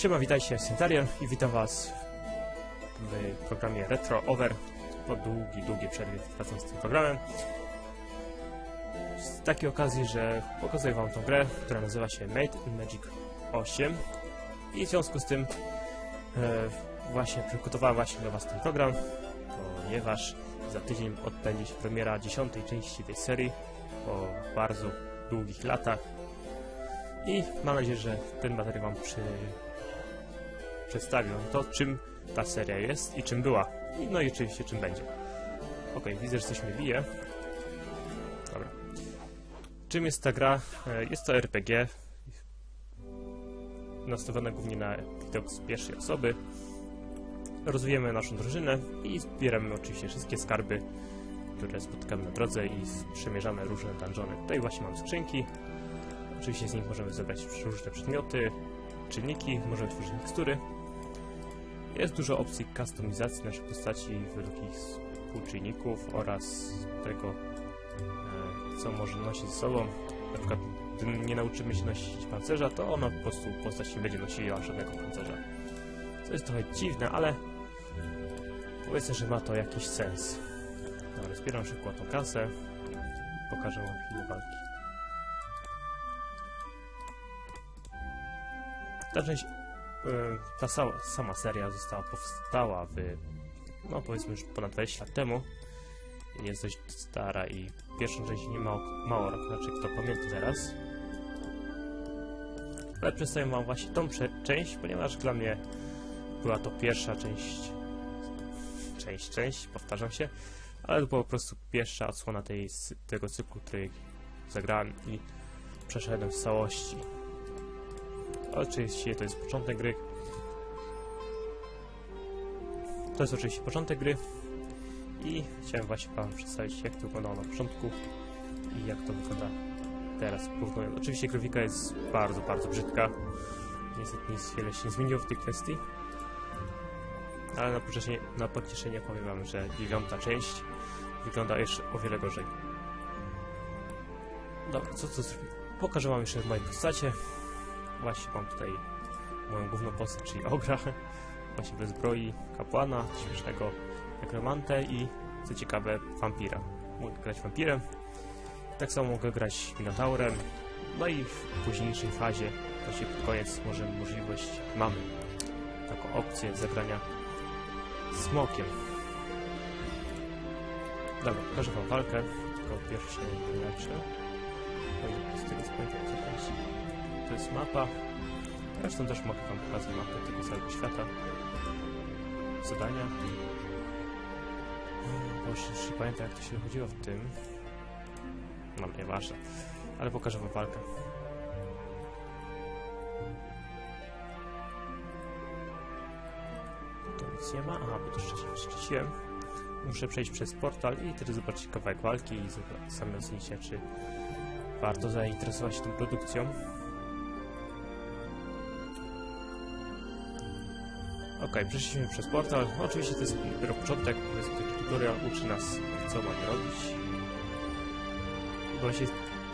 Siema, witajcie, Syntarian i witam was w programie Retro Over po długiej, długiej przerwie wracam z tym programem. Z takiej okazji, że pokazuję wam tą grę, która nazywa się Made in Magic 8 i w związku z tym e, właśnie przygotowałem właśnie dla was ten program, ponieważ za tydzień odbędzie się premiera dziesiątej części tej serii po bardzo długich latach i mam nadzieję, że ten materiał wam przy, przedstawią to, czym ta seria jest i czym była. No i oczywiście czym będzie. Ok, widzę, że coś mnie bije. Dobra. Czym jest ta gra? E, Jest to RPG. Nastawione głównie na widok z pierwszej osoby. Rozwijamy naszą drużynę i zbieramy oczywiście wszystkie skarby, które spotykamy na drodze i przemierzamy różne dungeony. Tutaj właśnie mam skrzynki. Oczywiście z nich możemy zebrać różne przedmioty, czynniki, możemy tworzyć mikstury. Jest dużo opcji kustomizacji naszej postaci według ich współczynników oraz tego, e, co może nosić ze sobą. Na przykład, gdy nie nauczymy się nosić pancerza, to ona po prostu postać nie będzie nosiła żadnego pancerza. Co jest trochę dziwne, ale powiedzmy, że ma to jakiś sens. Dobra, zbieram szybko tą kasę. Pokażę wam chwilę walki. Ta część, ta sa sama seria została powstała w, no powiedzmy już ponad 20 lat temu. Jest dość stara i pierwszą część nie mało, mało raczej kto pamięta teraz. Ale przedstawię wam właśnie tą część, ponieważ dla mnie była to pierwsza część, część, część, powtarzam się, ale to była po prostu pierwsza odsłona tej, tego cyklu, który zagrałem i przeszedłem w całości. Oczywiście to jest początek gry. To jest oczywiście początek gry. I chciałem właśnie Wam przedstawić, jak to wyglądało na początku i jak to wygląda teraz porównując. Oczywiście grafika jest bardzo, bardzo brzydka. Niestety nic wiele się nie zmieniło w tej kwestii. Ale na pocieszenie, na pocieszenie powiem Wam, że dziewiąta część wygląda jeszcze o wiele gorzej. Dobra, co co zrobić? Pokażę Wam jeszcze moje postacie. Właśnie mam tutaj moją główną postać, czyli Ogra, właśnie bez zbroi, kapłana, śmiesznego nekromantę i, co ciekawe, wampira. Mogę grać wampirem, tak samo mogę grać minotaurem, no i w późniejszej fazie, właśnie pod koniec, możemy możliwość, mamy taką opcję zagrania smokiem. Dobra, pokażę wam walkę, tylko pierwszy leczę. O ile z tego co to jest to mapa. Zresztą też mogę wam pokazać mapę tego całego świata. Zadania. Bo już nie pamiętam jak to się chodziło w tym. No nieważne. Ale pokażę wam walkę. Tu nic nie ma. Aha, bo to wcześniej wcześniej. Muszę przejść przez portal i wtedy zobaczyć kawałek walki i sami ocenicie, czy warto zainteresować się tą produkcją. Ok, przeszliśmy przez portal. Oczywiście to jest dopiero początek, powiedzmy taki tutorial uczy nas, co mamy robić. Bo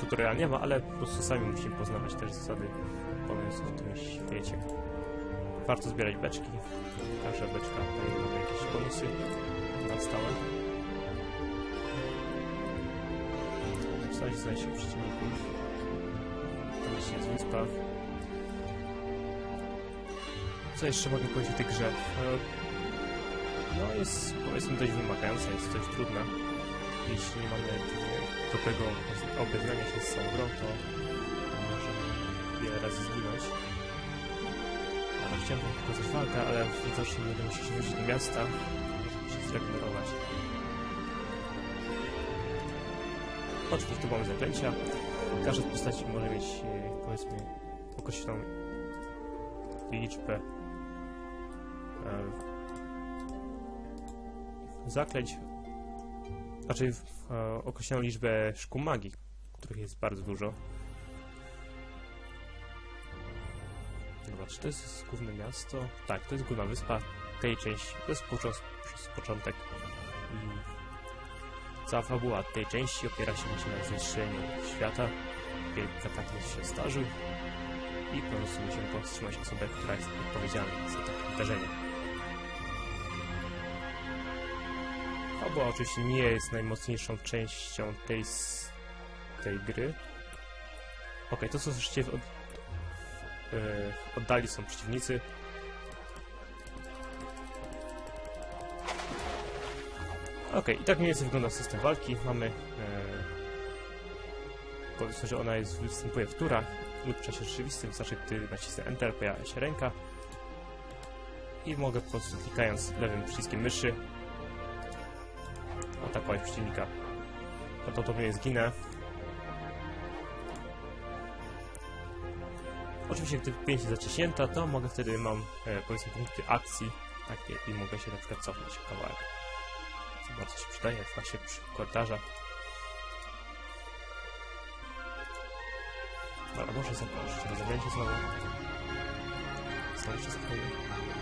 tutorial nie ma, ale po prostu sami musimy poznawać też zasady pomiędzy w tym świecie. Warto zbierać beczki. Każda beczka daje nam jakieś bonusy na stałe. W zasadzie znajdzie się przeciwników. To jest wyspa. Co jeszcze mogę powiedzieć o tej grze? No jest powiedzmy dość wymagająca, jest dość trudna. Jeśli nie mamy dobrego obeznania się z całą grą, to możemy wiele razy zginąć. Ale chciałem pokazać walkę, ale widocznie nie będę musiał się wrócić do miasta, żeby się zregenerować. Oczywiście tu mamy zaklęcia. Każda z postaci może mieć powiedzmy określoną liczbę zaklęć, raczej e, określoną liczbę szkół magii, których jest bardzo dużo. Dobra, czy to jest główne miasto? Tak, to jest główna wyspa tej części. To jest początek. Cała fabuła tej części opiera się na zniszczeniu świata. Wielki kataklizm się zdarzył. i po prostu musimy powstrzymać osobę, która jest odpowiedzialna za to wydarzenie. Fabuła oczywiście nie jest najmocniejszą częścią tej, tej gry. Ok, to co słyszycie w, od, yy, w oddali są przeciwnicy. Ok, i tak mniej więcej wygląda system walki. Mamy... E, powiedzmy, że ona jest, występuje w turach lub w czasie rzeczywistym. Wystarczy, gdy nacisnę Enter, pojawia się ręka. I mogę po prostu klikając lewym przyciskiem myszy atakować przeciwnika. Prawdopodobnie zginę. Oczywiście, gdy pięść jest zaciśnięta, to mogę wtedy mam e, powiedzmy punkty akcji takie i mogę się na przykład cofnąć kawałek. Co bardzo się przydaje właśnie przy korytarzach. Dobra, może zakończyć to zajęcie znowu. Znowu wszystko fajnie.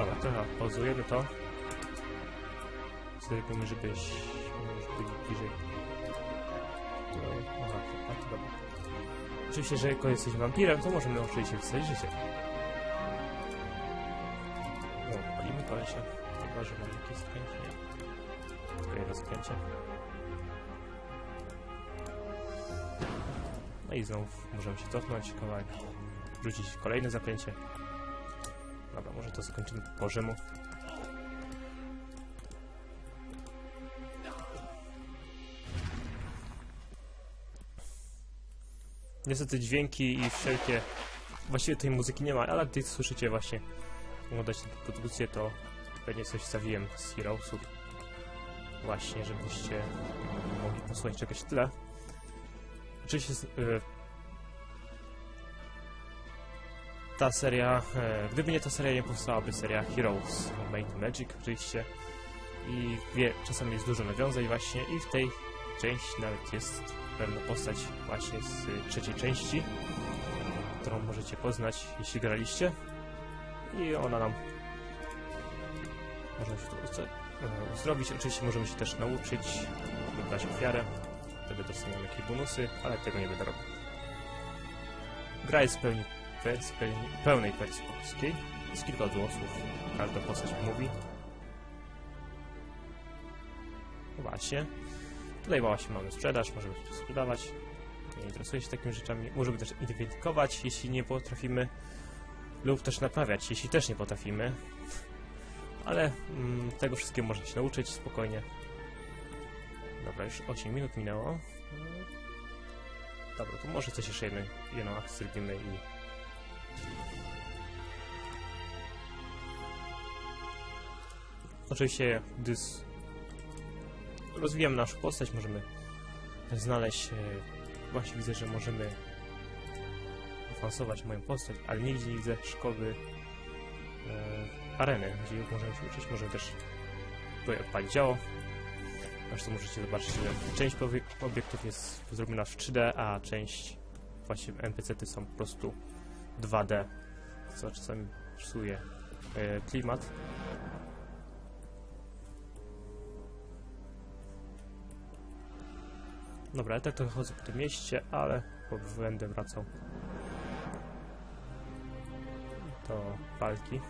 Dobra, trochę pauzujemy to. Zrobimy, żebyś już byli bliżej. Aha, a to dobra. Oczywiście, że jako jesteś wampirem, to możemy oczywiście wstać życie. O, palimy kolesia. Chyba, że mam jakieś skręcie. Nie. Tylko jedno skręcie. No i znowu możemy się cofnąć kawałek. Rzucić kolejne zaklęcie. Dobra, może to zakończymy po Bożemu. Niestety dźwięki i wszelkie... Właściwie tej muzyki nie ma, ale gdy słyszycie właśnie oglądać tę produkcję, to pewnie coś zawijem z Heroesów. Właśnie, żebyście mogli posłuchać czegoś tyle. Oczywiście ta seria, e, gdyby nie ta seria, nie powstałaby seria Heroes Made Magic oczywiście. I wie, czasami jest dużo nawiązań właśnie i w tej części nawet jest pewna postać właśnie z y, trzeciej części, którą możecie poznać, jeśli graliście. I ona nam może się uzo- e, uzdrowić. Oczywiście możemy się też nauczyć wybrać ofiarę. Wtedy dostaniemy jakieś bonusy, ale tego nie będę robił. Gra jest w pełni pełni- pełnej wersji polskiej. Jest kilka odgłosów, każda postać mówi. No Właśnie. Tutaj właśnie mamy sprzedaż, możemy to sprzedawać. Nie interesuje się takimi rzeczami. Możemy też identyfikować, jeśli nie potrafimy, lub też naprawiać, jeśli też nie potrafimy. Ale mm, tego wszystkiego można się nauczyć spokojnie. Dobra, już 8 minut minęło. Dobra, to może coś jeszcze jedną, jedną akcję zrobimy i Oczywiście, gdy s- rozwijamy naszą postać, możemy znaleźć. E, właśnie widzę, że możemy awansować moją postać, ale nigdzie nie widzę szkoły e, areny, gdzie możemy się uczyć. Możemy też tutaj odpalić działo. Zresztą możecie zobaczyć, że część obiektów jest zrobiona w 3D, a część właśnie NPC-ty są po prostu 2D, co czasami psuje e, klimat. Dobra, ja tak to chodzę po tym mieście, ale będę wracał do walki.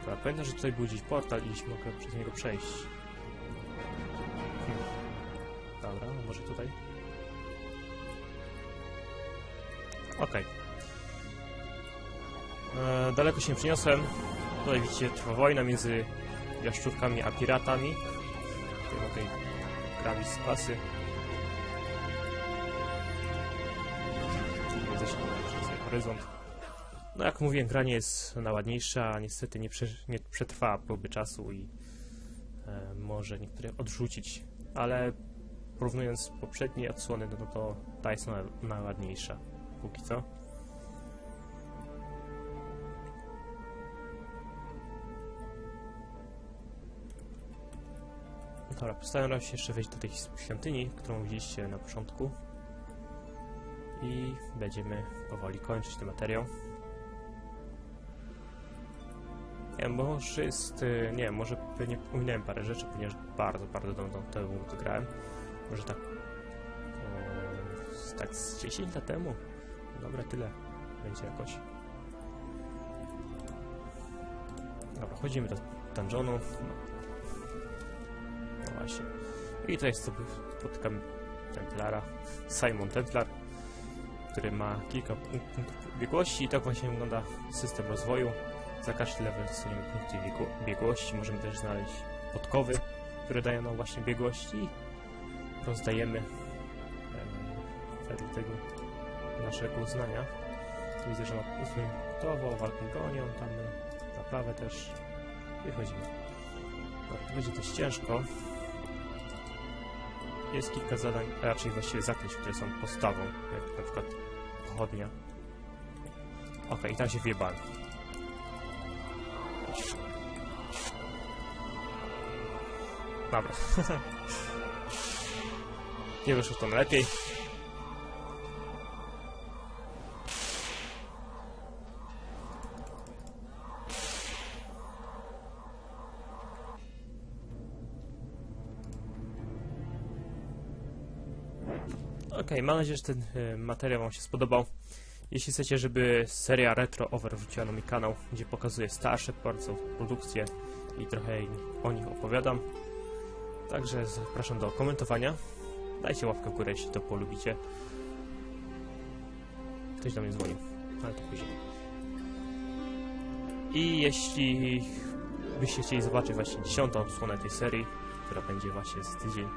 Dobra, pamiętam, że tutaj był gdzieś portal i mogę przez niego przejść. Hmm. Dobra, no może tutaj. Okej. E, Daleko się nie przyniosłem. Tutaj widzicie, trwa wojna między jaszczurkami a piratami. Tutaj mogę krawić z klasy. Widzę się horyzont. No jak mówiłem, gra nie jest najładniejsza, a niestety nie, prze, nie próby czasu i e, może niektóre odrzucić, ale porównując poprzednie odsłony, no to ta jest na, najładniejsza póki co. Dobra, postaram się jeszcze wejść do tej świątyni, którą widzieliście na początku. I będziemy powoli kończyć ten materiał. Nie wiem, może jest... y, Nie wiem, może pewnie pominąłem parę rzeczy, ponieważ bardzo, bardzo dawno temu to grałem. Może tak... Tak z 10 lat temu. Dobra, tyle. Będzie jakoś. Dobra, chodzimy do dungeonu. Właśnie. I tutaj sobie spotykamy Templara, Simon Templar, który ma kilka punk- punktów biegłości i tak właśnie wygląda system rozwoju. Za każdy level dostaniemy punkty biegło- biegłości. Możemy też znaleźć podkowy, które dają nam właśnie biegłości rozdajemy em, wedle tego naszego uznania. Widzę, że ma uzwój gotowo, walkę gonią, tam naprawę też. Wychodzimy. No, to będzie dość ciężko. Jest kilka zadań, a raczej właściwie zaklęć, które są podstawą, jak na przykład pochodnia. Okej, i tam się wjebałem. Dobra. Nie wyszło to lepiej. Okej, mam nadzieję, że ten y, materiał Wam się spodobał. Jeśli chcecie, żeby seria Retro Over wrzuciła na mój kanał, gdzie pokazuję starsze bardzo produkcje i trochę o nich opowiadam. Także zapraszam do komentowania. Dajcie łapkę w górę, jeśli to polubicie. Ktoś do mnie dzwonił, ale to później. I jeśli byście chcieli zobaczyć właśnie dziesiątą odsłonę tej serii, która będzie właśnie z tydzień,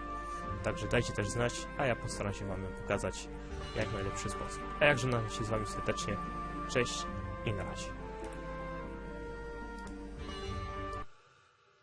Także dajcie też znać, a ja postaram się Wam pokazać jak najlepszy sposób. A jak żegnam się z Wami serdecznie. Cześć i na razie.